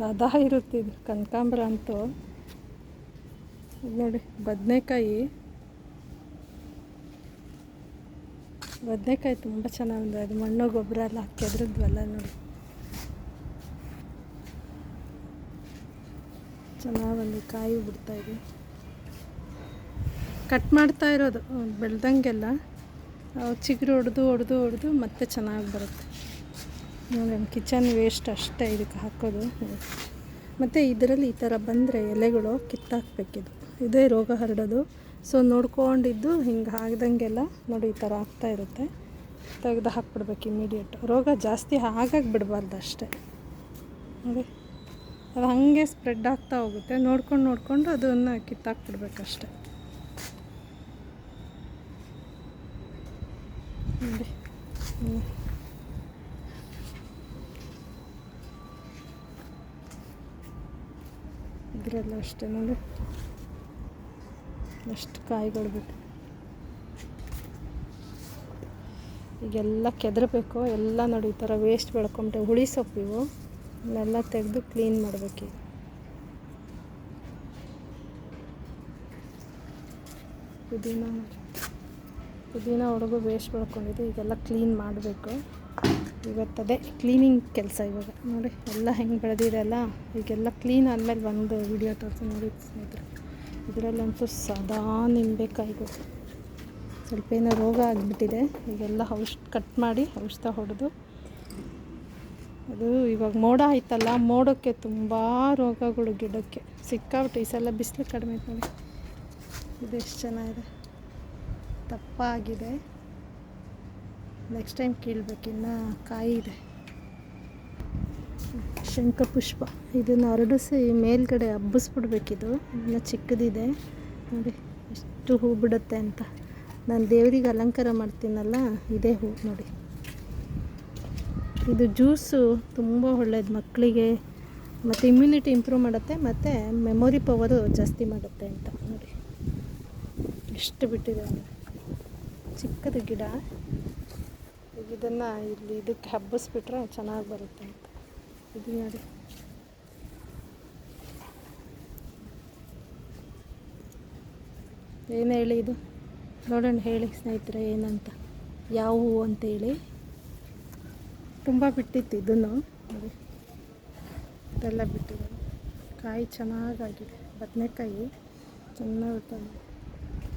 ಸದಾ ಇರುತ್ತೆ ಇದು ಕನಕಾಂಬರ ಅಂತೂ ನೋಡಿ, ಬದನೆಕಾಯಿ. ಬದನೆಕಾಯಿ ತುಂಬ ಚೆನ್ನಾಗಿದೆ ಅದು ಮಣ್ಣು ಗೊಬ್ಬರ ಎಲ್ಲ ಹಾಕಿ ಅದ್ರದ್ವಲ್ಲ ನೋಡಿ. ಚೆನ್ನಾಗಿ ಒಂದು ಕಾಯಿ ಬಿಡ್ತಾ ಇದೆ. ಕಟ್ ಮಾಡ್ತಾ ಇರೋದು. ಬೆಳ್ದಂಗೆಲ್ಲ. ಚಿಗುರು ಹೊಡೆದು ಹೊಡೆದು ಹೊಡೆದು ಮತ್ತೆ ಚೆನ್ನಾಗಿ ಬರುತ್ತೆ. ನೋಡಿ ಕಿಚನ್ ವೇಸ್ಟ್ ಅಷ್ಟೇ ಇದಕ್ಕೆ ಹಾಕೋದು. ಮತ್ತು ಇದರಲ್ಲಿ ಈ ಥರ ಬಂದರೆ ಎಲೆಗಳು ಕಿತ್ತಾಕ್ಬೇಕಿದು. ಇದೇ ರೋಗ ಹರಡೋದು. ಸೊ ನೋಡ್ಕೊಂಡಿದ್ದು ಹಿಂಗೆ ಆಗ್ದಂಗೆಲ್ಲ ನೋಡಿ, ಈ ಥರ ಆಗ್ತಾ ಇರುತ್ತೆ. ತೆಗೆದು ಹಾಕ್ಬಿಡ್ಬೇಕು ಇಮಿಡಿಯೇಟ್ ರೋಗ ಜಾಸ್ತಿ ಆಗಾಗ ಬಿಡಬಾರ್ದು ಅಷ್ಟೇ. ನೋಡಿ, ಅದು ಹಾಗೆ ಸ್ಪ್ರೆಡ್ ಆಗ್ತಾ ಹೋಗುತ್ತೆ. ನೋಡ್ಕೊಂಡು ನೋಡಿಕೊಂಡು ಅದನ್ನು ಕಿತ್ತಾಕ್ಬಿಡ್ಬೇಕಷ್ಟೆ ನೋಡಿ ಇದರಲ್ಲ ಅಷ್ಟೇ ನೋಡಿ. ಅಷ್ಟು ಕಾಯಿಗಳು ಬಿಟ್ಟು ಈಗೆಲ್ಲ ಕೆದರಬೇಕು, ಎಲ್ಲ ನೋಡಿ ಈ ಥರ ವೇಸ್ಟ್ ಬೆಳ್ಕೊಂಬಿಟ್ಟೆ ಹುಳಿ ಸೊಪ್ಪು ಇವು ಇವನ್ನೆಲ್ಲ ತೆಗೆದು ಕ್ಲೀನ್ ಮಾಡಬೇಕು ಪುದೀನ ಪುದೀನ ಒಳಗೂ ವೇಸ್ಟ್ ಬೆಳ್ಕೊಂಡಿದ್ದು ಈಗೆಲ್ಲ ಕ್ಲೀನ್ ಮಾಡಬೇಕು. ಇವತ್ತದೇ ಕ್ಲೀನಿಂಗ್ ಕೆಲಸ ಇವಾಗ. ನೋಡಿ, ಎಲ್ಲ ಹೆಂಗೆ ಬೆಳೆದಿದೆ ಅಲ್ಲ? ಈಗೆಲ್ಲ ಕ್ಲೀನ್ ಆದಮೇಲೆ ಒಂದು ವಿಡಿಯೋ ತೋರಿಸಿ ನೋಡಿ ಸ್ನೇಹಿತರೆ. ಇದರಲ್ಲಂತೂ ಸದಾ ನಿಂಬೆಕಾಯಿಗಳು. ಸ್ವಲ್ಪ ಏನೋ ರೋಗ ಆಗಿಬಿಟ್ಟಿದೆ. ಈಗೆಲ್ಲ ಔಷಧ ಕಟ್ ಮಾಡಿ ಔಷಧ ಹೊಡೆದು ಅದು ಇವಾಗ ಮೋಡ ಆಯ್ತಲ್ಲ, ಮೋಡಕ್ಕೆ ತುಂಬ ರೋಗಗಳು ಗಿಡಕ್ಕೆ. ಸಿಕ್ಕಾಬಿಟ್ಟು ಈ ಸಲ ಬಿಸಿಲು ಕಡಿಮೆ ಇದೆ ನೋಡಿ. ಇದೆಷ್ಟು ಚೆನ್ನಾಗಿದೆ. ದಪ್ಪ ಆಗಿದೆ ನೆಕ್ಸ್ಟ್ ಟೈಮ್ ಕೀಳ್ಬೇಕು, ಇನ್ನು ಕಾಯಿ ಇದೆ. ಶಂಖಪುಷ್ಪ ಇದನ್ನು ಹರಡಿಸಿ ಮೇಲ್ಗಡೆ ಹಬ್ಬಿಸ್ಬಿಡ್ಬೇಕಿದು. ಇನ್ನು ಚಿಕ್ಕದಿದೆ. ನೋಡಿ, ಎಷ್ಟು ಹೂ ಬಿಡುತ್ತೆ ಅಂತ. ನಾನು ದೇವರಿಗೆ ಅಲಂಕಾರ ಮಾಡ್ತೀನಲ್ಲ, ಇದೇ ಹೂ ನೋಡಿ. ಇದು ಜ್ಯೂಸು, ತುಂಬ ಒಳ್ಳೇದು ಮಕ್ಕಳಿಗೆ ಮತ್ತು ಇಮ್ಯುನಿಟಿ ಇಂಪ್ರೂವ್ ಮಾಡುತ್ತೆ, ಮತ್ತು ಮೆಮೊರಿ ಪವರು ಜಾಸ್ತಿ ಮಾಡುತ್ತೆ ಅಂತ ನೋಡಿ. ಎಷ್ಟು ಬಿಟ್ಟಿದೆ ಚಿಕ್ಕದು ಗಿಡ. ಇದನ್ನು ಇಲ್ಲಿ ಇದಕ್ಕೆ ಹಬ್ಬಿಸ್ಬಿಟ್ರೆ ಚೆನ್ನಾಗಿ ಬರುತ್ತೆ ಅಂತ. ಇದು ನೋಡಿ. ಏನು ಹೇಳಿ ಇದು? ನೋಡೋಣ ಹೇಳಿ ಸ್ನೇಹಿತರೆ ಏನಂತ. ಯಾವ ಹೂವು ಅಂತೇಳಿ ತುಂಬ ಬಿಟ್ಟಿತ್ತು ಇದನ್ನು. ನೋಡಿ. ಇದೆಲ್ಲ ಬಿಟ್ಟಿದೆ. ಕಾಯಿ ಚೆನ್ನಾಗಾಗಿದೆ. ಬದನೆಕಾಯಿ ಚೆನ್ನಾಗಿ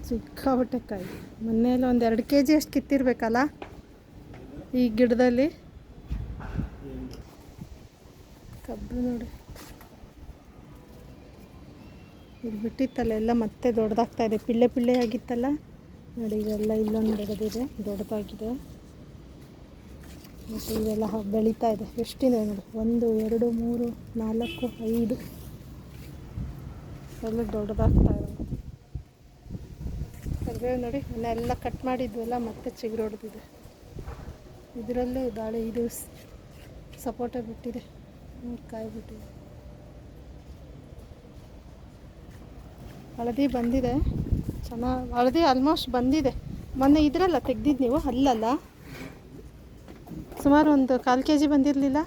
ಸಿಕ್ಕಾಬಟ್ಟೆ ಕಾಯಿ. ಮೊನ್ನೆಯಲ್ಲಿ ಒಂದು ಎರಡು ಕೆ ಜಿ ಅಷ್ಟು ಕಿತ್ತಿರ್ಬೇಕಲ್ಲ? ಈ ಗಿಡದಲ್ಲಿ? ಕಬ್ಬು ನೋಡಿ. ಇಲ್ಲಿ ಬಿಟ್ಟಿತ್ತಲ್ಲ, ಎಲ್ಲ ಮತ್ತೆ ದೊಡ್ಡದಾಗ್ತಾ ಇದೆ. ಪಿಳ್ಳೆ ಪಿಳ್ಳೆ ಆಗಿತ್ತಲ್ಲ? ನೋಡಿ, ಇವೆಲ್ಲ ಇಲ್ಲೊಂದು ಬೆಳೆದಿದೆ ದೊಡ್ಡದಾಗಿದೆ. ಮತ್ತು ಇದೆಲ್ಲ ಹ- ಬೆಳೀತಾ ಇದೆ. ಎಷ್ಟಿದೆ ನೋಡಿ? ಒಂದು, ಎರಡು, ಮೂರು, ನಾಲ್ಕು, ಐದು. ಎಲ್ಲ ದೊಡ್ಡದಾಗ್ತಾ ಇದೆ. ಕರಿಬೇವು ನೋಡಿ ಎಲ್ಲ ಕಟ್ ಮಾಡಿದ್ವಲ್ಲ, ಮತ್ತೆ ಚಿಗುರು ಇದರಲ್ಲೂ ದಾಳಿ ಇದು ಸಪೋಟ ಬಿಟ್ಟಿದೆ. ಕಾಯಿ ಬಿಟ್ಟಿದೆ. ಹಳದಿ ಬಂದಿದೆ. ಚೆನ್ನಾಗಿ ಹಳದಿ ಆಲ್ಮೋಸ್ಟ್ ಬಂದಿದೆ. ಮೊನ್ನೆ ಇದ್ರಲ್ಲ ತೆಗ್ದಿದ್ದು ನೀವು, ಅಲ್ಲಲ್ಲ? ಸುಮಾರು ಒಂದು ಕಾಲು ಕೆ ಜಿ ಬಂದಿರಲಿಲ್ಲ?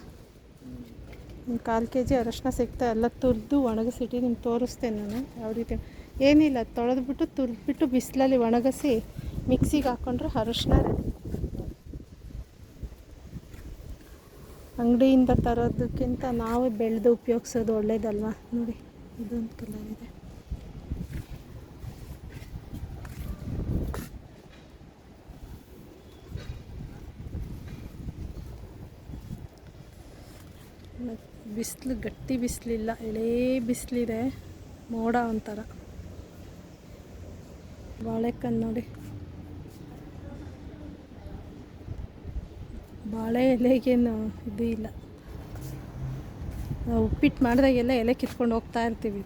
ಒಂದು ಕಾಲು ಕೆ ಜಿ ಅರಶಿನ ಸಿಗ್ತಾ ಎಲ್ಲ ತುರಿದು ಒಣಗಿಸಿಟ್ಟು ನಿಮ್ಗೆ ತೋರಿಸ್ತೇನೆ ನಾನು, ಯಾವ ರೀತಿ ಏನಿಲ್ಲ, ತೊಳೆದ್ಬಿಟ್ಟು ತುರಿದ್ಬಿಟ್ಟು ಬಿಸಿಲಲ್ಲಿ ಒಣಗಿಸಿ, ಮಿಕ್ಸಿಗೆ ಹಾಕ್ಕೊಂಡ್ರೆ ಅರಶಿನ ರೆಡಿ ಅಂಗಡಿಯಿಂದ ತರೋದಕ್ಕಿಂತ ನಾವೇ ಬೆಳೆದು ಉಪಯೋಗಿಸೋದು ಒಳ್ಳೇದಲ್ವಾ? ನೋಡಿ, ಇದೊಂದು ಕಲರ್ ಇದೆ ಬಿಸಿಲು, ಗಟ್ಟಿ ಬಿಸಿಲಿಲ್ಲ, ಎಳೇ ಬಿಸಿಲಿದೆ. ಮೋಡ ಒಂಥರ. ಬಾಳೆಕಣ್ಣು ನೋಡಿ. ಬಾಳೆ ಎಲೆಗೇನು ಇದು ಇಲ್ಲ. ನಾವು ಉಪ್ಪಿಟ್ಟು ಮಾಡಿದಾಗೆಲ್ಲ ಎಲೆ ಕಿತ್ಕೊಂಡು ಹೋಗ್ತಾ ಇರ್ತೀವಿ.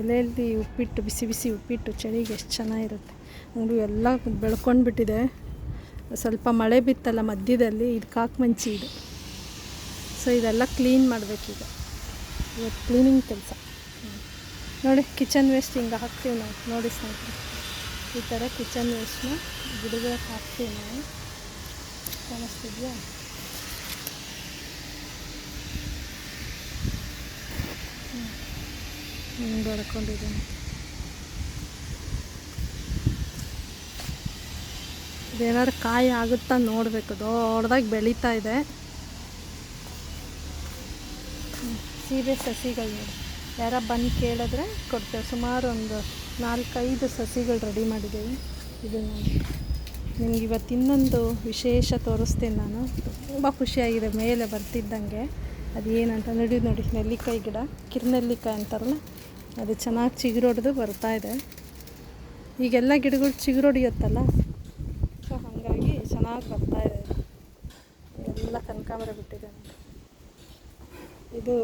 ಎಲೆಯಲ್ಲಿ ಉಪ್ಪಿಟ್ಟು, ಬಿಸಿ ಬಿಸಿ ಉಪ್ಪಿಟ್ಟು, ಚಳಿಗೆ ಎಷ್ಟು ಚೆನ್ನಾಗಿರುತ್ತೆ. ಅಂಗಡಿ ಎಲ್ಲ ಬೆಳ್ಕೊಂಡು ಬಿಟ್ಟಿದೆ. ಸ್ವಲ್ಪ ಮಳೆ ಬಿತ್ತಲ್ಲ ಮಧ್ಯದಲ್ಲಿ, ಇದು ಕಾಕು ಮಂಚಿ ಇದು. ಸೊ ಇದೆಲ್ಲ ಕ್ಲೀನ್ ಮಾಡಬೇಕೀಗ ಇವತ್ತು ಕ್ಲೀನಿಂಗ್ ಕೆಲಸ. ನೋಡಿ ಕಿಚನ್ ವೇಸ್ಟ್ ಹಿಂಗೆ ಹಾಕ್ತೀವಿ ನಾವು. ನೋಡಿ ಸ್ನೇಹಿತರೆ. ಈ ಥರ ಕಿಚನ್ ವೇಸ್ಟ್ನ ಗಿಡಗಳಿಗೆ ಹಾಕ್ತೀವಿ ನಾವು. ಕಾಣಿಸ್ತಿದ್ಯಾ? ಹಿಂಗೆ ಬೆಳ್ಕೊಂಡಿದ್ದೀನಿ ಇದೇನಾದ್ರು ಕಾಯಿ ಆಗುತ್ತಾ ನೋಡಬೇಕು, ದೊಡ್ಡದಾಗಿ ಬೆಳೀತಾ ಇದೆ. ಸೀಬೆ ಸಸಿಗಳು ನೋಡಿ. ಯಾರ ಬಂದು ಕೇಳಿದ್ರೆ ಕೊಡ್ತೇವೆ. ಸುಮಾರು ಒಂದು ನಾಲ್ಕೈದು ಸಸಿಗಳು ರೆಡಿ ಮಾಡಿದ್ದೀವಿ. ಇದು ನೋಡಿ. ನಿಮ್ಗೆ ಇವತ್ತು ಇನ್ನೊಂದು ವಿಶೇಷ ತೋರಿಸ್ತೀನಿ ನಾನು. ತುಂಬ ಖುಷಿಯಾಗಿದೆ ಮೇಲೆ ಬರ್ತಿದ್ದಂಗೆ. ಅದು ಏನಂತ ನೋಡಿ ನೋಡಿ, ನೆಲ್ಲಿಕಾಯಿ ಗಿಡ, ಕಿರ್ನೆಲ್ಲಿಕಾಯಿ ಅಂತಾರಲ್ಲ, ಅದು ಚೆನ್ನಾಗಿ ಚಿಗುರೊಡೆದು ಬರ್ತಾ ಇದೆ. ಈಗೆಲ್ಲ ಗಿಡಗಳು ಚಿಗುರೊಡೆಯುತ್ತಲ್ಲ, ಸೊ ಹಾಗಾಗಿ ಚೆನ್ನಾಗಿ ಬರ್ತಾ ಇದೆ. ಎಲ್ಲ ಕನಕಾಂಬರ ಬಿಟ್ಟಿದೆ. ಇದು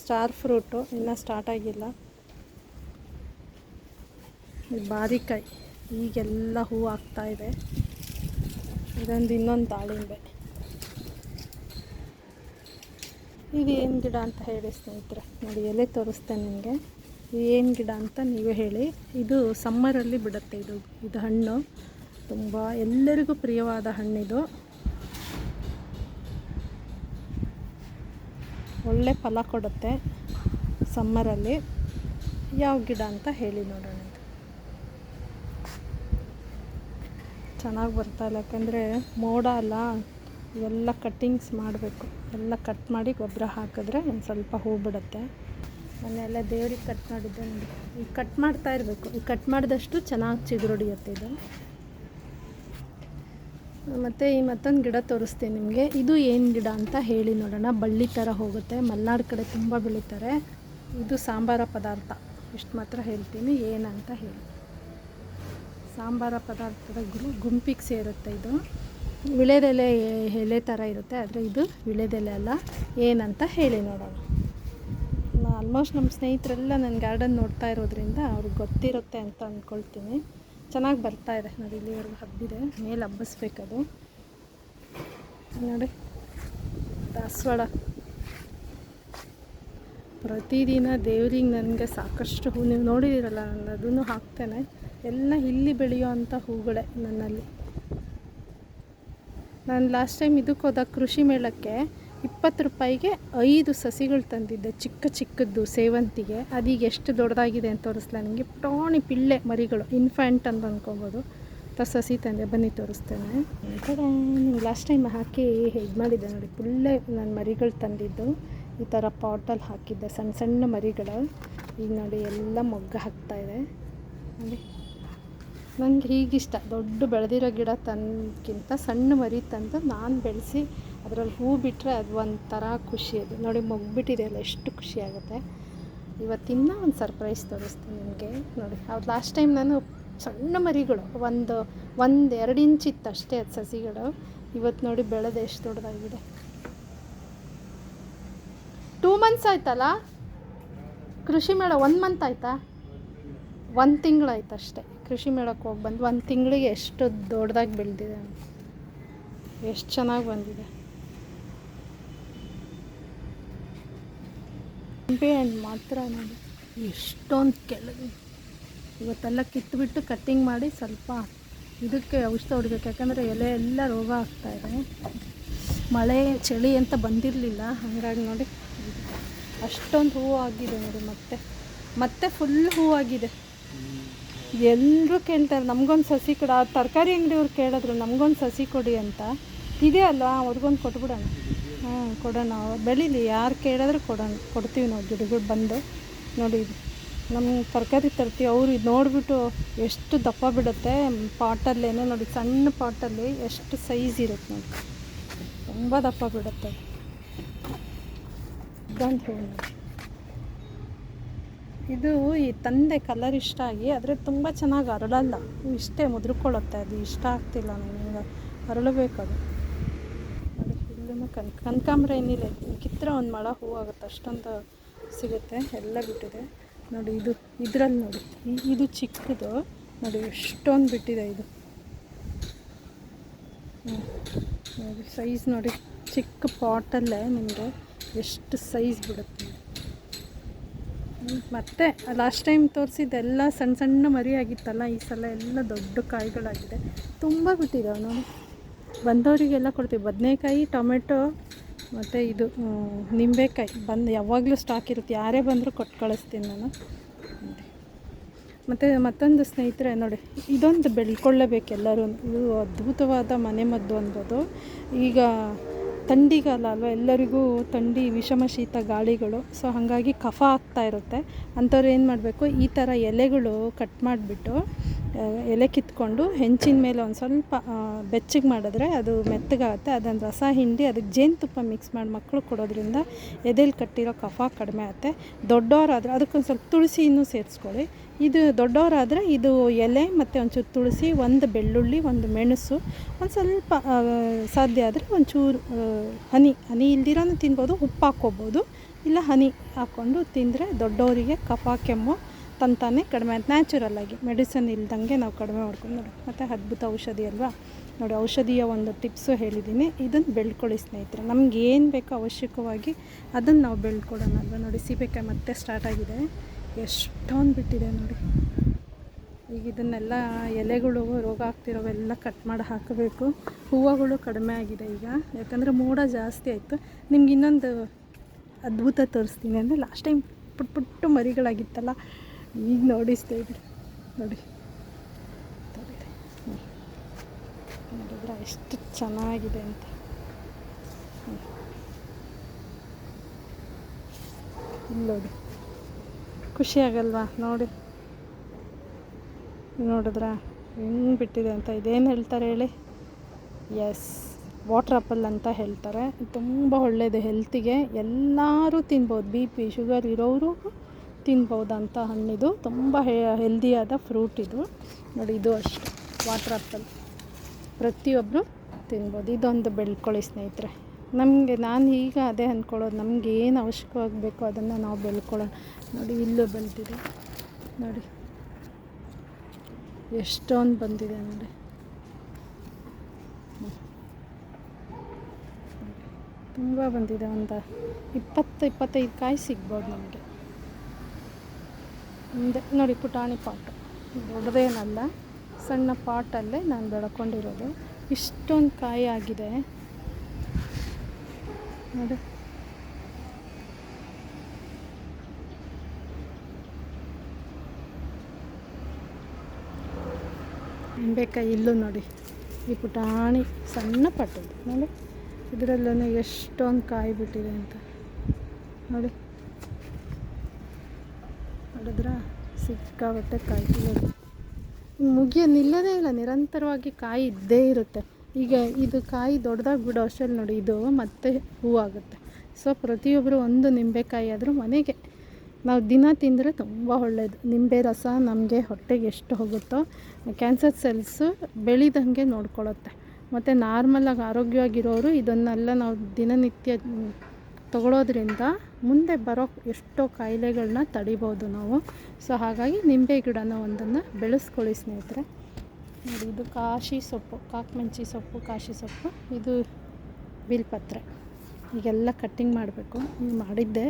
ಸ್ಟಾರ್ ಫ್ರೂಟು, ಇನ್ನೂ ಸ್ಟಾರ್ಟ್ ಆಗಿಲ್ಲ. ಬಾರಿಕಾಯಿ ಈಗೆಲ್ಲ ಹೂ ಆಗ್ತಾ ಇದೆ. ಇದೊಂದು ಇನ್ನೊಂದು ದಾಳಿಂಬೆ. ಏನು ಗಿಡ ಅಂತ ಹೇಳಿ ಸ್ನೇಹಿತರೆ, ನೋಡಿ ಎಲೆ ತೋರಿಸ್ತೇನೆ ನಿಮಗೆ. ಏನು ಗಿಡ ಅಂತ ನೀವು ಹೇಳಿ. ಇದು ಸಮ್ಮರಲ್ಲಿ ಬಿಡುತ್ತೆ ಇದು ಇದು ಹಣ್ಣು. ತುಂಬ ಎಲ್ಲರಿಗೂ ಪ್ರಿಯವಾದ ಹಣ್ಣಿದು. ಒಳ್ಳೆ ಫಲ ಕೊಡುತ್ತೆ ಸಮ್ಮರಲ್ಲಿ ಯಾವ ಗಿಡ ಅಂತ ಹೇಳಿ ನೋಡೋಣ. ಚೆನ್ನಾಗಿ ಬರ್ತಾ ಇಲ್ಲ. ಯಾಕಂದರೆ ಮೋಡ ಅಲ್ಲ ಇವೆಲ್ಲ ಕಟ್ಟಿಂಗ್ಸ್ ಮಾಡಬೇಕು. ಎಲ್ಲ ಕಟ್ ಮಾಡಿ ಗೊಬ್ಬರ ಹಾಕಿದ್ರೆ ಒಂದು ಸ್ವಲ್ಪ ಹೂ ಬಿಡುತ್ತೆ ಮೊನ್ನೆಲ್ಲ ದೇವ್ರಿಗೆ ಕಟ್ ಮಾಡಿದ್ದೆ ನೋಡಿ. ಈಗ ಕಟ್ ಮಾಡ್ತಾ ಇರಬೇಕು. ಈಗ ಕಟ್ ಮಾಡಿದಷ್ಟು ಚೆನ್ನಾಗಿ ಚಿಗುರೊಡಿಯುತ್ತೆ ಇದು. ಮತ್ತು ಈ ಮತ್ತೊಂದು ಗಿಡ ತೋರಿಸ್ತೀನಿ ನಿಮಗೆ. ಇದು ಏನು ಗಿಡ ಅಂತ ಹೇಳಿ ನೋಡೋಣ. ಬಳ್ಳಿ ಥರ ಹೋಗುತ್ತೆ. ಮಲ್ನಾಡು ಕಡೆ ತುಂಬ ಬೆಳೀತಾರೆ. ಇದು ಸಾಂಬಾರ ಪದಾರ್ಥ. ಇಷ್ಟು ಮಾತ್ರ ಹೇಳ್ತೀನಿ. ಏನಂತ ಹೇಳಿ. ಸಾಂಬಾರ ಪದಾರ್ಥದ ಗುರು ಗುಂಪಿಗೆ ಸೇರುತ್ತೆ ಇದು. ವಿಳೆದೆಲೆ ಎಲೆ ಥರ ಇರುತ್ತೆ, ಆದರೆ ಇದು ವಿಳೆದೆಲೆ ಅಲ್ಲ. ಏನಂತ ಹೇಳಿ ನೋಡೋಣ. ಆಲ್ಮೋಸ್ಟ್ ನಮ್ಮ ಸ್ನೇಹಿತರೆಲ್ಲ ನನ್ನ ಗಾರ್ಡನ್ ನೋಡ್ತಾ ಇರೋದ್ರಿಂದ ಅವ್ರಿಗೆ ಗೊತ್ತಿರುತ್ತೆ ಅಂತ ಅಂದ್ಕೊಳ್ತೀನಿ ಚೆನ್ನಾಗಿ ಬರ್ತಾ ಇದೆ. ನಾವು ಇಲ್ಲಿವರೆಗೂ ಹಬ್ಬಿದೆ. ಮೇಲೆ ಹಬ್ಬಿಸ್ಬೇಕದು. ನೋಡಿ. ದಾಸವಾಳ. ಪ್ರತಿದಿನ ದೇವ್ರಿಗೆ ನನಗೆ ಸಾಕಷ್ಟು ಹೂ, ನೀವು ನೋಡಿದಿರಲ್ಲ ನಾನು ಅದನ್ನು ಹಾಕ್ತೇನೆ. ಎಲ್ಲ ಇಲ್ಲಿ ಬೆಳೆಯೋ ಅಂಥ ಹೂಗಳೇ ನನ್ನಲ್ಲಿ. ನಾನು ಲಾಸ್ಟ್ ಟೈಮ್ ಇದಕ್ಕೆ ಹೋದಾಗ ಕೃಷಿ ಮೇಳಕ್ಕೆ ಇಪ್ಪತ್ತು ರೂಪಾಯಿಗೆ ಐದು ಸಸಿಗಳು ತಂದಿದ್ದೆ, ಚಿಕ್ಕ ಚಿಕ್ಕದ್ದು ಸೇವಂತಿಗೆ. ಅದೀಗ ಎಷ್ಟು ದೊಡ್ಡದಾಗಿದೆ ಅಂತ ತೋರಿಸ್ಲಾ ನನಗೆ ಪ್ರಾಣಿ ಪಿಳ್ಳೆ ಮರಿಗಳು ಇನ್ಫ್ಯಾಂಟ್ ಅಂತ ಅಂದ್ಕೊಬೋದು ಅಂತ ಸಸಿ ತಂದೆ, ಬನ್ನಿ ತೋರಿಸ್ತೇನೆ. ನಿಮ್ಗೆ ಲಾಸ್ಟ್ ಟೈಮ್ ಹಾಕಿ ಇದು ಮಾಡಿದ್ದೆ ನೋಡಿ, ಪುಳ್ಳೆ ನಾನು ಮರಿಗಳು ತಂದಿದ್ದು. ಈ ಥರ ಪಾಟಲ್ಲಿ ಹಾಕಿದ್ದೆ. ಸಣ್ಣ ಸಣ್ಣ ಮರಿಗಳು ಈಗ ನೋಡಿ ಎಲ್ಲ ಮೊಗ್ಗು ಹಾಕ್ತಾ ಇದೆ. ನೋಡಿ. ನನಗೆ ಹೀಗಿಷ್ಟ. ದೊಡ್ಡ ಬೆಳೆದಿರೋ ಗಿಡ ತನ್ಕಿಂತ ಸಣ್ಣ ಮರಿ ತಂದು ನಾನು ಬೆಳೆಸಿ ಅದರಲ್ಲಿ ಹೂ ಬಿಟ್ಟರೆ ಅದು ಒಂಥರ ಖುಷಿ ಅದು. ನೋಡಿ ಮೊಗ್ಬಿಟ್ಟಿದೆ ಅಲ್ಲ ಎಷ್ಟು ಖುಷಿ ಆಗುತ್ತೆ. ಇವತ್ತಿನ್ನ ಒಂದು ಸರ್ಪ್ರೈಸ್ ತೋರಿಸ್ತೀನಿ ನಿಮಗೆ. ನೋಡಿ ಅವ್ರು ಲಾಸ್ಟ್ ಟೈಮ್ ನಾನು ಸಣ್ಣ ಮರಿಗಳು, ಒಂದು ಒಂದು ಎರಡು ಇಂಚ್ ಇತ್ತು ಅಷ್ಟೇ ಅದು ಸಸಿಗಳು. ಇವತ್ತು ನೋಡಿ ಬೆಳೆದು ಎಷ್ಟು ದೊಡ್ಡದಾಗಿದೆ. ಟೂ ಮಂತ್ಸ್ ಆಯ್ತಲ್ಲ? ಕೃಷಿ ಮೇಳ ಒನ್ ಮಂತ್ ಆಯ್ತಾ? ಒಂದು ತಿಂಗಳಾಯ್ತು ಅಷ್ಟೇ ಕೃಷಿ ಮೇಳಕ್ಕೆ ಹೋಗಿ ಬಂದು ಒಂದು ತಿಂಗಳಿಗೆ ಎಷ್ಟು ದೊಡ್ಡದಾಗಿ ಬೆಳೆದಿದೆ ಎಷ್ಟು ಚೆನ್ನಾಗಿ ಬಂದಿದೆ. ಹಣ್ಣು ಮಾತ್ರ ನೋಡಿ. ಎಷ್ಟೊಂದು ಕೆಳಗೆ. ಇವತ್ತೆಲ್ಲ ಕಿತ್ತುಬಿಟ್ಟು ಕಟ್ಟಿಂಗ್ ಮಾಡಿ ಸ್ವಲ್ಪ ಇದಕ್ಕೆ ಔಷಧ ಹೊಡಿಬೇಕು. ಯಾಕಂದರೆ ಎಲೆ ಎಲ್ಲ ರೋಗ ಆಗ್ತಾಯಿದೆ ಮಳೆ, ಚಳಿ ಅಂತ ಬಂದಿರಲಿಲ್ಲ. ಹಾಗಾಗಿ ನೋಡಿ. ಅಷ್ಟೊಂದು ಹೂವು ಆಗಿದೆ ನೋಡಿ ಮತ್ತೆ. ಮತ್ತೆ ಫುಲ್ ಹೂವಾಗಿದೆ. ಎಲ್ಲರೂ ಕೇಳ್ತಾರೆ, ನಮಗೊಂದು ಸಸಿ ಕೊಡ. ತರಕಾರಿ ಅಂಗಡಿಯವ್ರು ಕೇಳಿದ್ರು, ನಮಗೊಂದು ಸಸಿ ಕೊಡಿ ಅಂತ. ಇದೆಯಲ್ಲ ಅವ್ರಿಗೊಂದು ಕೊಟ್ಬಿಡೋಣ. ಹ್ಞೂ ಕೊಡೋಣ. ಬೆಳೀಲಿ, ಯಾರು ಕೇಳಿದ್ರೆ ಕೊಡೋಣ. ಕೊಡ್ತೀವಿ ನಾವು ಗಿಡಗಳು ಬಂದು. ನೋಡಿ ಇದು. ನಮ್ಮ ತರಕಾರಿ ತರ್ತೀವಿ. ಅವರು ಇದು ನೋಡಿಬಿಟ್ಟು ಎಷ್ಟು ದಪ್ಪ ಬಿಡುತ್ತೆ. ಪಾಟಲ್ಲೇನೆ ನೋಡಿ, ಸಣ್ಣ ಪಾಟಲ್ಲಿ ಎಷ್ಟು ಸೈಜ್ ಇರುತ್ತೆ ನೋಡಿ. ತುಂಬ ದಪ್ಪ ಬಿಡುತ್ತೆ ನೋಡಿ ಇದು ಈ ತಂದೆ ಕಲರ್ ಇಷ್ಟ ಆಗಿ, ಆದರೆ ತುಂಬ ಚೆನ್ನಾಗಿ ಅರಳಲ್ಲ. ಇಷ್ಟೇ ಮುದ್ರಕೊಳ್ಳುತ್ತೆ, ಅದು ಇಷ್ಟ ಆಗ್ತಿಲ್ಲ ನನಗೆ ಅರಳಬೇಕು ಅದು. ನೋಡಿ ಇಲ್ಲೂ ಕನ್, ಕನಕಾಂಬ್ರ ಏನಿಲ್ಲ ಕಿತ್ತರ ಒಂದು ಮಳ ಹೂ ಆಗುತ್ತೆ ಅಷ್ಟೊಂದು ಸಿಗುತ್ತೆ, ಎಲ್ಲ ಬಿಟ್ಟಿದೆ. ನೋಡಿ ಇದು, ಇದರಲ್ಲಿ ನೋಡಿ ಇದು ಚಿಕ್ಕದು, ನೋಡಿ ಎಷ್ಟೊಂದು ಬಿಟ್ಟಿದೆ ಇದು. ನೋಡಿ ಸೈಜ್ ನೋಡಿ. ಚಿಕ್ಕ ಪಾಟಲ್ಲೇ ನಿಮಗೆ ಎಷ್ಟು ಸೈಜ್ ಬಿಡುತ್ತೆ. ಮತ್ತೆ ಲಾಸ್ಟ್ ಟೈಮ್ ತೋರಿಸಿದ್ದೆಲ್ಲ ಸಣ್ಣ ಸಣ್ಣ ಮರಿ ಆಗಿತ್ತಲ್ಲ, ಈ ಸಲ ಎಲ್ಲ ದೊಡ್ಡ ಕಾಯಿಗಳಾಗಿದೆ. ತುಂಬ ಬಿಟ್ಟಿದ್ದಾವೆ ನೋಡಿ ಬಂದವರಿಗೆಲ್ಲ ಕೊಡ್ತೀವಿ. ಬದನೆಕಾಯಿ, ಟೊಮೆಟೊ, ಮತ್ತು ಇದು ನಿಂಬೆಕಾಯಿ. ಬಂದು ಯಾವಾಗಲೂ ಸ್ಟಾಕ್ ಇರುತ್ತೆ. ಯಾರೇ ಬಂದರೂ ಕೊಟ್ಟು ಕಳಿಸ್ತೀನಿ ನಾನು. ಮತ್ತು ಮತ್ತೊಂದು ಸ್ನೇಹಿತರೆ, ನೋಡಿ, ಇದೊಂದು ಬೆಳ್ಕೊಳ್ಳೇಬೇಕು ಎಲ್ಲರೂ ಇದು ಅದ್ಭುತವಾದ ಮನೆಮದ್ದು ಅನ್ಬೋದು ಈಗ ಥಂಡಿಗಾಲ ಅಲ್ವಾ? ಎಲ್ಲರಿಗೂ ಥಂಡಿ ವಿಷಮ ಶೀತ ಗಾಳಿಗಳು. ಸೊ ಹಾಗಾಗಿ ಕಫ ಆಗ್ತಾ ಇರುತ್ತೆ. ಅಂಥವ್ರು ಏನು ಮಾಡಬೇಕು? ಈ ಥರ ಎಲೆಗಳು ಕಟ್ ಮಾಡಿಬಿಟ್ಟು ಎಲೆ ಕಿತ್ಕೊಂಡು ಹೆಂಚಿನ ಮೇಲೆ ಒಂದು ಸ್ವಲ್ಪ ಬೆಚ್ಚಗೆ ಮಾಡಿದ್ರೆ ಅದು ಮೆತ್ತಗಾಗುತ್ತೆ. ಅದನ್ನು ರಸ ಹಿಂಡಿ ಅದಕ್ಕೆ ಜೇನುತುಪ್ಪ ಮಿಕ್ಸ್ ಮಾಡಿ ಮಕ್ಕಳು ಕೊಡೋದ್ರಿಂದ ಎದೆಲಿ ಕಟ್ಟಿರೋ ಕಫ ಕಡಿಮೆ ಆಗುತ್ತೆ. ದೊಡ್ಡವರಾದರೆ ಅದಕ್ಕೊಂದು ಸ್ವಲ್ಪ ತುಳಸಿ ಇನ್ನೂ ಸೇರಿಸ್ಕೊಳ್ಳಿ. ಇದು ದೊಡ್ಡವರಾದರೆ ಇದು ಎಲೆ ಮತ್ತು ಒಂಚೂರು ತುಳಸಿ, ಒಂದು ಬೆಳ್ಳುಳ್ಳಿ, ಒಂದು ಮೆಣಸು, ಒಂದು ಸ್ವಲ್ಪ ಸಾಧ್ಯ ಆದರೆ ಒಂಚೂರು ಹನಿ ಹನಿ ಇಲ್ದಿರೋನು ತಿನ್ಬೋದು, ಉಪ್ಪು ಹಾಕ್ಕೋಬೋದು. ಇಲ್ಲ ಹನಿ ಹಾಕ್ಕೊಂಡು ತಿಂದರೆ ದೊಡ್ಡವರಿಗೆ ಕಫ, ಕೆಮ್ಮು, ತಂತಾನೆ ಕಡಿಮೆ ನ್ಯಾಚುರಲ್ ಆಗಿ ಮೆಡಿಸನ್ ಇಲ್ದಂಗೆ ನಾವು ಕಡಿಮೆ ಮಾಡ್ಕೊಂಡು ನೋಡಿ. ಮತ್ತು ಅದ್ಭುತ ಔಷಧಿ ಅಲ್ವಾ? ನೋಡಿ, ಔಷಧಿಯ ಒಂದು ಟಿಪ್ಸು ಹೇಳಿದ್ದೀನಿ. ಇದನ್ನು ಬೆಳ್ಕೊಳ್ಳಿ ಸ್ನೇಹಿತರೆ. ನಮ್ಗೆ ಏನು ಬೇಕೋ ಅವಶ್ಯಕವಾಗಿ ಅದನ್ನು ನಾವು ಬೆಳ್ಕೊಡೋಣ ಅಲ್ವಾ? ನೋಡಿ ಸೀಬೆಕಾಯಿ ಮತ್ತೆ ಸ್ಟಾರ್ಟ್ ಆಗಿದೆ. ಎಷ್ಟೊಂದು ಬಿಟ್ಟಿದೆ ನೋಡಿ. ಈಗ ಇದನ್ನೆಲ್ಲ ಎಲೆಗಳು, ರೋಗ ಆಗ್ತಿರೋವೆಲ್ಲ ಕಟ್ ಮಾಡಿ ಹಾಕಬೇಕು. ಹೂವುಗಳು ಕಡಿಮೆ ಆಗಿದೆ ಈಗ. ಯಾಕಂದರೆ ಮೋಡ ಜಾಸ್ತಿ ಆಯಿತು. ನಿಮ್ಗೆ ಇನ್ನೊಂದು ಅದ್ಭುತ ತೋರಿಸ್ತೀನಿ ಅಂದರೆ ಲಾಸ್ಟ್ ಟೈಮ್ ಪುಟ್ ಪುಟ್ಟು ಮರಿಗಳಾಗಿತ್ತಲ್ಲ, ಈಗ ನೋಡಿ ಇದ್ರಿ ನೋಡಿ. ನೋಡಿದ್ರ ಎಷ್ಟು ಚೆನ್ನಾಗಿದೆ ಅಂತ. ನೋಡಿ. ಖುಷಿ ಆಗಲ್ವಾ? ನೋಡಿ. ನೋಡಿದ್ರಾ? ಹೆಂಗೆ ಬಿಟ್ಟಿದೆ ಅಂತ ಇದೇನು ಹೇಳ್ತಾರೆ ಹೇಳಿ? ಎಸ್ ವಾಟ್ರ್ ಆಪಲ್ ಅಂತ ಹೇಳ್ತಾರೆ. ತುಂಬ ಒಳ್ಳೆಯದು ಹೆಲ್ತಿಗೆ ಎಲ್ಲರೂ ತಿನ್ಬೋದು. ಬಿ ಪಿ ಶುಗರ್ ಇರೋರು ತಿನ್ಬೋದಂಥ ಹಣ್ಣಿದು. ತುಂಬ ಹೆಲ್ದಿಯಾದ ಫ್ರೂಟ್ ಇದು. ನೋಡಿ, ಇದು ಅಷ್ಟೆ. ವಾಟ್ರ್ ಆಪಲ್ ಪ್ರತಿಯೊಬ್ಬರು ತಿನ್ಬೋದು. ಇದೊಂದು ಬೆಳ್ಕೊಳ್ಳಿ ಸ್ನೇಹಿತರೆ. ನಮಗೆ ನಾನು ಈಗ ಅದೇ ಅಂದ್ಕೊಳ್ಳೋದು ನಮಗೇನು ಅವಶ್ಯಕವಾಗಬೇಕು ಅದನ್ನು ನಾವು ಬೆಳ್ಕೊಳ್ಳೋಣ. ನೋಡಿ, ಇಲ್ಲೂ ಬಂದಿದೆ. ನೋಡಿ. ಎಷ್ಟೊಂದು ಬಂದಿದೆ ನೋಡಿ. ತುಂಬ ಬಂದಿದೆ. ಒಂದು ಇಪ್ಪತ್ತು, ಇಪ್ಪತ್ತೈದು ಕಾಯಿ ಸಿಗ್ಬೋದು ನಮಗೆ. ಮುಂದೆ ನೋಡಿ, ಪುಟಾಣಿ ಪಾಟು. ದೊಡ್ಡದೇನಲ್ಲ ಸಣ್ಣ ಪಾಟಲ್ಲೇ ನಾನು ಬೆಳ್ಕೊಂಡಿರೋದು. ಇಷ್ಟೊಂದು ಕಾಯಿ ಆಗಿದೆ. ನೋಡಿ. ನಿಂಬೆಕಾಯಿ ಇಲ್ಲೂ ನೋಡಿ. ಈ ಪುಟಾಣಿ ಸಣ್ಣ ಪಟ್ಟು ನೋಡಿ, ಇದರಲ್ಲೂ ಎಷ್ಟೊಂದು ಕಾಯಿ ಬಿಟ್ಟಿದೆ ಅಂತ. ನೋಡಿ. ನೋಡಿದ್ರ? ಸಿಕ್ಕಾಬಟ್ಟೆ ಕಾಯಿ. ಮುಗಿಯ ನಿಲ್ಲದೇ ಇಲ್ಲ. ನಿರಂತರವಾಗಿ ಕಾಯಿ ಇದ್ದೇ ಇರುತ್ತೆ. ಈಗ ಇದು ಕಾಯಿ ದೊಡ್ಡದಾಗಿ ಬಿಡೋ ಅಷ್ಟರಲ್ಲಿ ನೋಡಿ, ಇದು ಮತ್ತೆ ಹೂವಾಗುತ್ತೆ. ಸೊ ಪ್ರತಿಯೊಬ್ಬರು ಒಂದು ನಿಂಬೆಕಾಯಿ ಆದರೂ ಮನೆಗೆ ನಾವು ದಿನ ತಿಂದರೆ ತುಂಬ ಒಳ್ಳೆಯದು ನಿಂಬೆ ರಸ ನಮಗೆ ಹೊಟ್ಟೆಗೆ ಎಷ್ಟು ಹೋಗುತ್ತೋ, ಕ್ಯಾನ್ಸರ್ ಸೆಲ್ಸು ಬೆಳೀದಂಗೆ ನೋಡ್ಕೊಳ್ಳುತ್ತೆ. ಮತ್ತು ನಾರ್ಮಲಾಗಿ ಆರೋಗ್ಯವಾಗಿರೋರು ಇದನ್ನೆಲ್ಲ ನಾವು ದಿನನಿತ್ಯ ತಗೊಳ್ಳೋದ್ರಿಂದ ಮುಂದೆ ಬರೋ ಎಷ್ಟೋ ಕಾಯಿಲೆಗಳನ್ನ ತಡಿಬೋದು ನಾವು. ಸೊ ಹಾಗಾಗಿ ನಿಂಬೆ ಗಿಡನ ಒಂದನ್ನು ಬೆಳೆಸ್ಕೊಳ್ಳಿ ಸ್ನೇಹಿತರೆ. ನೋಡಿ, ಇದು ಕಾಶಿ ಸೊಪ್ಪು, ಕಾಕ್ಮೆಂಚಿ ಸೊಪ್ಪು, ಕಾಶಿ ಸೊಪ್ಪು, ಇದು ಬಿಲ್ಪತ್ರೆ. ಈಗೆಲ್ಲ ಕಟ್ಟಿಂಗ್ ಮಾಡಬೇಕು. ಮಾಡಿದ್ದೆ.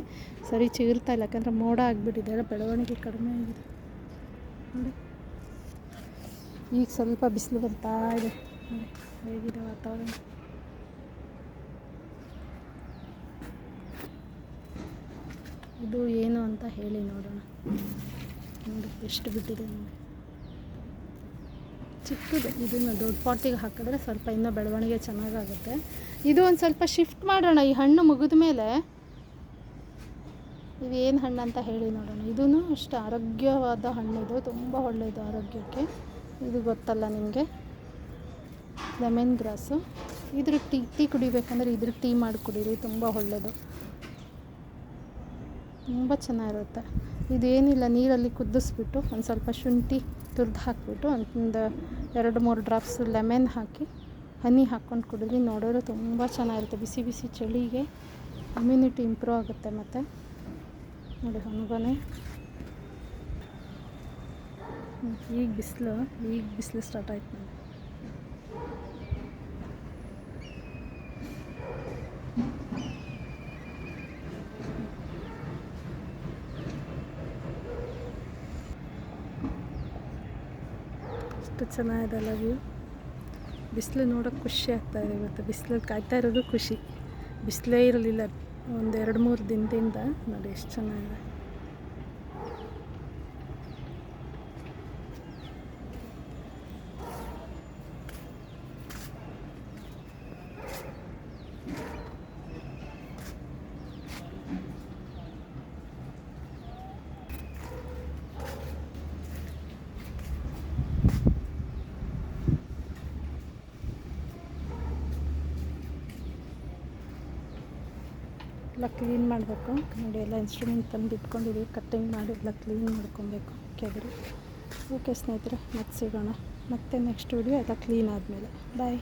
ಸರಿ ಚಿಗುರ್ತಾ ಇಲ್ಲ, ಯಾಕಂದರೆ ಮೋಡ ಆಗಿಬಿಟ್ಟಿದೆ. ಎಲ್ಲ ಬೆಳವಣಿಗೆ ಕಡಿಮೆ ಆಗಿದೆ. ನೋಡಿ. ಈಗ ಸ್ವಲ್ಪ ಬಿಸಿಲು ಬರ್ತಾ ಇದೆ. ನೋಡಿ, ಹೇಗಿದೆ ವಾತಾವರಣ? ಇದು ಏನು ಅಂತ ಹೇಳಿ ನೋಡೋಣ. ನೋಡಿ, ಎಷ್ಟು ಬಿಟ್ಟಿದೆ ನೋಡಿ ಚಿಕ್ಕದು. ಇದನ್ನು ದೊಡ್ಡ ಪಾಟಿಗೆ ಹಾಕಿದ್ರೆ ಸ್ವಲ್ಪ ಇನ್ನೂ ಬೆಳವಣಿಗೆ ಚೆನ್ನಾಗಾಗುತ್ತೆ. ಇದು ಒಂದು ಸ್ವಲ್ಪ ಶಿಫ್ಟ್ ಮಾಡೋಣ, ಈ ಹಣ್ಣು ಮುಗಿದ ಮೇಲೆ. ಏನು ಹಣ್ಣು ಅಂತ ಹೇಳಿ ನೋಡೋಣ. ಇದೂ ಅಷ್ಟು ಆರೋಗ್ಯವಾದ ಹಣ್ಣಿದು ತುಂಬ ಒಳ್ಳೆಯದು ಆರೋಗ್ಯಕ್ಕೆ. ಇದು ಗೊತ್ತಲ್ಲ ನಿಮಗೆ? ಲೆಮನ್ ಗ್ರಾಸು ಇದ್ರ ಟೀ ಟೀ ಕುಡಿಬೇಕಂದ್ರೆ ಇದ್ರ ಟೀ ಮಾಡಿ ಕುಡೀರಿ, ತುಂಬ ಒಳ್ಳೆಯದು ತುಂಬ ಚೆನ್ನಾಗಿರುತ್ತೆ. ಏನಿಲ್ಲ ನೀರಲ್ಲಿ ಕುದಿಸ್ಬಿಟ್ಟು ಒಂದು ಸ್ವಲ್ಪ ಶುಂಠಿ ತುರಿದು ಹಾಕಿಬಿಟ್ಟು, ಒಂದು ಎರಡು ಮೂರು ಡ್ರಾಪ್ಸ್ ಲೆಮನ್ ಹಾಕಿ ಹನಿ ಹಾಕ್ಕೊಂಡು ಕುಡಿದ್ರಿ ನೋಡೋರು ತುಂಬ ಚೆನ್ನಾಗಿರುತ್ತೆ. ಬಿಸಿ ಬಿಸಿ ಚಳಿಗೆ ಇಮ್ಯುನಿಟಿ ಇಂಪ್ರೂವ್ ಆಗುತ್ತೆ ಮತ್ತು. ನೋಡಿ ಹನುಗನೆ ಈಗ ಬಿಸಿಲು ಈಗ ಬಿಸಿಲು ಸ್ಟಾರ್ಟ್ ಆಯ್ತು ನೋಡಿ. ಎಷ್ಟು ಚೆನ್ನಾಗಿದೆಲ್ಲ ವ್ಯೂ ಬಿಸಿಲು ನೋಡೋಕೆ ಖುಷಿ ಆಗ್ತಾ ಇದೆ ಇವತ್ತು. ಬಿಸಿಲು ಕಾಯ್ತಾ ಇರೋದು ಖುಷಿ. ಬಿಸಿಲೇ ಇರಲಿಲ್ಲ. ಒಂದು ಎರಡು ಮೂರು ದಿನದಿಂದ ನೋಡಿ ಎಷ್ಟು ಚೆನ್ನಾಗಿದೆ. ಎಲ್ಲ ಕ್ಲೀನ್ ಮಾಡಬೇಕು. ನೋಡಿ ಎಲ್ಲ ಇನ್ಸ್ಟ್ರೂಮೆಂಟ್ ತಂದು ಇಟ್ಕೊಂಡಿದ್ದೀವಿ ಕಟ್ಟಿಂಗ್ ಮಾಡಿ ಎಲ್ಲ ಕ್ಲೀನ್ ಮಾಡ್ಕೊಬೇಕು. ಕೆದರಿ ಓಕೆ ಸ್ನೇಹಿತರೆ ಮತ್ತೆ ಸಿಗೋಣ. ಮತ್ತೆ ನೆಕ್ಸ್ಟ್ ವಿಡಿಯೋ ಎಲ್ಲ ಕ್ಲೀನ್ ಆದಮೇಲೆ. ಬಾಯ್